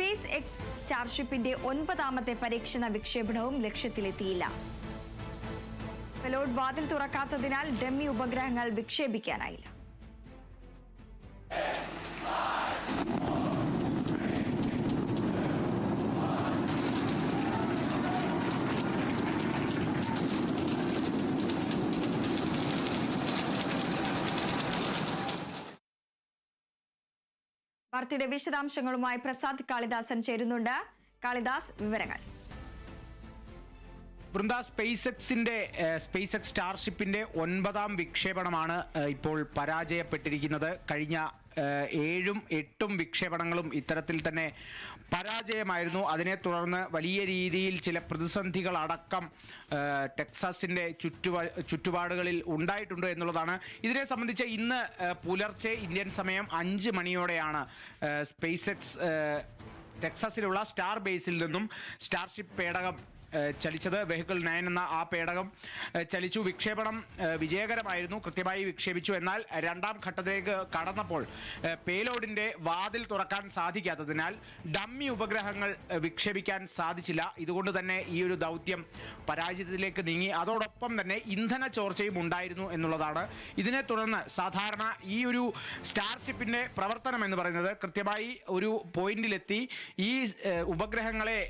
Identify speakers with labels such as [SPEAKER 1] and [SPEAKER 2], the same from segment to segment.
[SPEAKER 1] Space X സ്റ്റാർഷിപ്പിന്റെ ഒൻപതാമത്തെ പരീക്ഷണ വിക്ഷേപണവും ലക്ഷ്യത്തിലെത്തിയില്ല. പെലോഡ് വാതിൽ തുറക്കാത്തതിനാൽ ഡമ്മി ഉപഗ്രഹങ്ങൾ വിക്ഷേപിക്കാനായില്ല. വാർത്തയുടെ വിശദാംശങ്ങളുമായി പ്രസാദ് കാളിദാസൻ ചേരുന്നുണ്ട്. കാളിദാസ് വിവരങ്ങൾ.
[SPEAKER 2] വൃന്ദ സ്പേസ് എക്സിന്റെ സ്പേസ് എക്സ് സ്റ്റാർഷിപ്പിന്റെ ഒൻപതാം വിക്ഷേപണമാണ് ഇപ്പോൾ പരാജയപ്പെട്ടിരിക്കുന്നത്. കഴിഞ്ഞ ഏഴും എട്ടും വിക്ഷേപണങ്ങളും ഇത്തരത്തിൽ തന്നെ പരാജയമായിരുന്നു. അതിനെ തുടർന്ന് വലിയ രീതിയിൽ ചില പ്രതിസന്ധികളടക്കം ടെക്സാസിന്റെ ചുറ്റു ചുറ്റുപാടുകളിൽ ഉണ്ടായിട്ടുണ്ട് എന്നുള്ളതാണ്. ഇതിനെ സംബന്ധിച്ച് ഇന്ന് പുലർച്ചെ ഇന്ത്യൻ സമയം അഞ്ച് മണിയോടെയാണ് സ്പേസ് എക്സ് ടെക്സാസിലുള്ള സ്റ്റാർ ബേസിൽ നിന്നും സ്റ്റാർഷിപ്പ് പേടകം ചലിച്ചത്. വെഹിക്കിൾ നയൻ എന്ന ആ പേടകം ചലിച്ചു. വിക്ഷേപണം വിജയകരമായിരുന്നു. കൃത്യമായി വിക്ഷേപിച്ചു. എന്നാൽ രണ്ടാം ഘട്ടത്തിലേക്ക് കടന്നപ്പോൾ പേലോഡിന്റെ വാതിൽ തുറക്കാൻ സാധിക്കാത്തതിനാൽ ഡമ്മി ഉപഗ്രഹങ്ങൾ വിക്ഷേപിക്കാൻ സാധിച്ചില്ല. ഇതുകൊണ്ട് തന്നെ ഈ ഒരു ദൗത്യം പരാജയത്തിലേക്ക് നീങ്ങി. അതോടൊപ്പം തന്നെ ഇന്ധന ചോർച്ചയും ഉണ്ടായിരുന്നു എന്നുള്ളതാണ്. ഇതിനെ തുടർന്ന് സാധാരണ ഈ ഒരു സ്റ്റാർഷിപ്പിന്റെ പ്രവർത്തനം എന്ന് പറയുന്നത് കൃത്യമായി ഒരു പോയിന്റിലെത്തി. ഈ ഉപഗ്രഹങ്ങളെ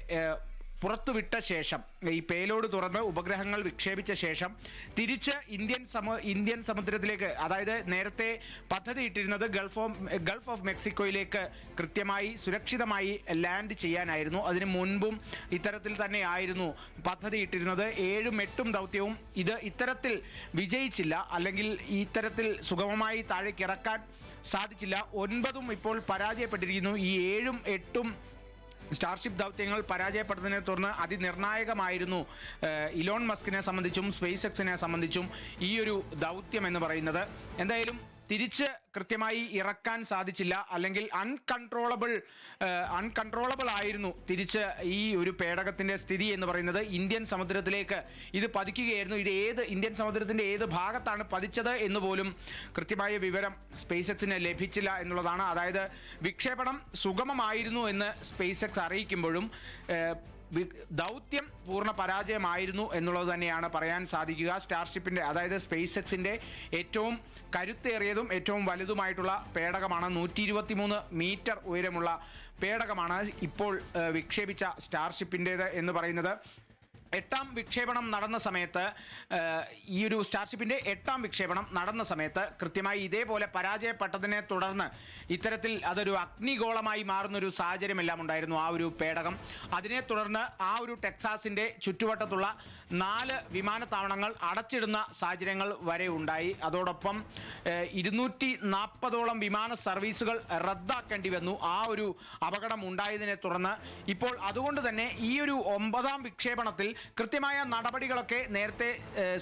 [SPEAKER 2] പുറത്തുവിട്ട ശേഷം ഈ പേലോഡ് തുറന്ന് ഉപഗ്രഹങ്ങൾ വിക്ഷേപിച്ച ശേഷം തിരിച്ച് ഇന്ത്യൻ സമ ഇന്ത്യൻ സമുദ്രത്തിലേക്ക് അതായത് നേരത്തെ പദ്ധതി ഇട്ടിരുന്നത് ഗൾഫ് ഓഫ് ഗൾഫ് ഓഫ് മെക്സിക്കോയിലേക്ക് കൃത്യമായി സുരക്ഷിതമായി ലാൻഡ് ചെയ്യാനായിരുന്നു. അതിന് മുൻപും ഇത്തരത്തിൽ തന്നെ ആയിരുന്നു പദ്ധതി ഇട്ടിരുന്നത്. ഏഴും എട്ടും ദൗത്യവും ഇത് ഇത്തരത്തിൽ വിജയിച്ചില്ല. അല്ലെങ്കിൽ ഇത്തരത്തിൽ സുഗമമായി താഴേക്കിറക്കാൻ സാധിച്ചില്ല. ഒൻപതും ഇപ്പോൾ പരാജയപ്പെട്ടിരിക്കുന്നു. ഈ ഏഴും എട്ടും സ്റ്റാർഷിപ്പ് ദൗത്യങ്ങൾ പരാജയപ്പെട്ടതിനെ തുടർന്ന് അതിനിർണായകമായിരുന്നു ഇലോൺ മസ്കിനെ സംബന്ധിച്ചും സ്പേസ് എക്സിനെ സംബന്ധിച്ചും ഈ ഒരു ദൗത്യം എന്ന് പറയുന്നത്. എന്തായാലും തിരിച്ച് കൃത്യമായി ഇറക്കാൻ സാധിച്ചില്ല. അല്ലെങ്കിൽ അൺകൺട്രോളബിൾ അൺകൺട്രോളബിൾ ആയിരുന്നു തിരിച്ച് ഈ ഒരു പേടകത്തിന്റെ സ്ഥിതി എന്ന് പറയുന്നത്. ഇന്ത്യൻ സമുദ്രത്തിലേക്ക് ഇത് പതിക്കുകയായിരുന്നു. ഇത് ഏത് ഇന്ത്യൻ സമുദ്രത്തിന്റെ ഏത് ഭാഗത്താണ് പതിച്ചത് എന്ന് പോലും കൃത്യമായ വിവരം സ്പേസ് എക്സിന് ലഭിച്ചില്ല എന്നുള്ളതാണ്. അതായത് വിക്ഷേപണം സുഗമമായിരുന്നു എന്ന് സ്പേസ് എക്സ് അറിയിക്കുമ്പോഴും ദൗത്യം പൂർണ പരാജയമായിരുന്നു എന്നുള്ളത് തന്നെയാണ് പറയാൻ സാധിക്കുക. സ്റ്റാർഷിപ്പിന്റെ അതായത് സ്പേസ് എക്സിന്റെ ഏറ്റവും കരുത്തേറിയതും ഏറ്റവും വലുതുമായിട്ടുള്ള പേടകമാണ്. നൂറ്റി ഇരുപത്തി മൂന്ന് മീറ്റർ ഉയരമുള്ള പേടകമാണ് ഇപ്പോൾ വിക്ഷേപിച്ച സ്റ്റാർഷിപ്പിന്റേത് എന്ന് പറയുന്നത്. എട്ടാം വിക്ഷേപണം നടന്ന സമയത്ത് ഈ ഒരു സ്റ്റാർഷിപ്പിന്റെ എട്ടാം വിക്ഷേപണം നടന്ന സമയത്ത് കൃത്യമായി ഇതേപോലെ പരാജയപ്പെട്ടതിനെ തുടർന്ന് ഇത്തരത്തിൽ അതൊരു അഗ്നിഗോളമായി മാറുന്ന ഒരു സാഹചര്യമെല്ലാം ഉണ്ടായിരുന്നു ആ ഒരു പേടകം. അതിനെ തുടർന്ന് ആ ഒരു ടെക്സാസിന്റെ ചുറ്റുവട്ടത്തുള്ള നാല് വിമാനത്താവളങ്ങൾ അടച്ചിടുന്ന സാഹചര്യങ്ങൾ വരെ ഉണ്ടായി. അതോടൊപ്പം ഇരുന്നൂറ്റി നാൽപ്പതോളം വിമാന സർവീസുകൾ റദ്ദാക്കേണ്ടി വന്നു. ആ ഒരു അപകടം ഉണ്ടായതിനെ തുടർന്ന് ഇപ്പോൾ അതുകൊണ്ട് തന്നെ ഈ ഒരു ഒമ്പതാം വിക്ഷേപണത്തിൽ കൃത്യമായ നടപടികളൊക്കെ നേരത്തെ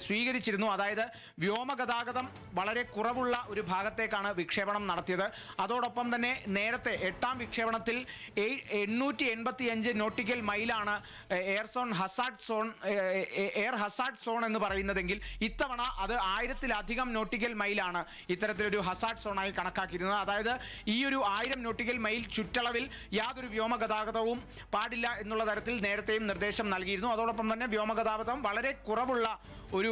[SPEAKER 2] സ്വീകരിച്ചിരുന്നു. അതായത് വ്യോമഗതാഗതം വളരെ കുറവുള്ള ഒരു ഭാഗത്തേക്കാണ് വിക്ഷേപണം നടത്തിയത്. അതോടൊപ്പം തന്നെ നേരത്തെ എട്ടാം വിക്ഷേപണത്തിൽ എണ്ണൂറ്റി എൺപത്തി അഞ്ച് nautical മൈലാണ് air zone hazard zone air hazard zone എന്ന് പറയുന്നതെങ്കിൽ ഇത്തവണ അത് ആയിരത്തിലധികം നോട്ടിക്കൽ മൈലാണ് ഇത്തരത്തിലൊരു ഹസാഡ് സോണായി കണക്കാക്കിയിരുന്നത്. അതായത് ഈ ഒരു ആയിരം നോട്ടിക്കൽ മൈൽ ചുറ്റളവിൽ യാതൊരു വ്യോമഗതാഗതവും പാടില്ല എന്നുള്ള തരത്തിൽ നേരത്തെയും നിർദ്ദേശം നൽകിയിരുന്നു. അതോടൊപ്പം തന്നെ വ്യോമഗതാഗതം വളരെ കുറവുള്ള ഒരു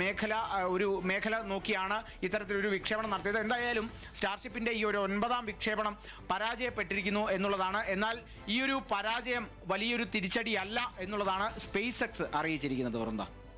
[SPEAKER 2] മേഖല ഒരു മേഖല നോക്കിയാണ് ഇത്തരത്തിലൊരു വിക്ഷേപണം നടത്തിയത്. എന്തായാലും സ്റ്റാർഷിപ്പിന്റെ ഈ ഒരു ഒൻപതാം വിക്ഷേപണം പരാജയപ്പെട്ടിരിക്കുന്നു എന്നുള്ളതാണ്. എന്നാൽ ഈ ഒരു പരാജയം വലിയൊരു തിരിച്ചടിയല്ല എന്നുള്ളതാണ് സ്പേസ് എക്സ് അറിയിച്ചിരിക്കുന്നത് വൃന്ദ.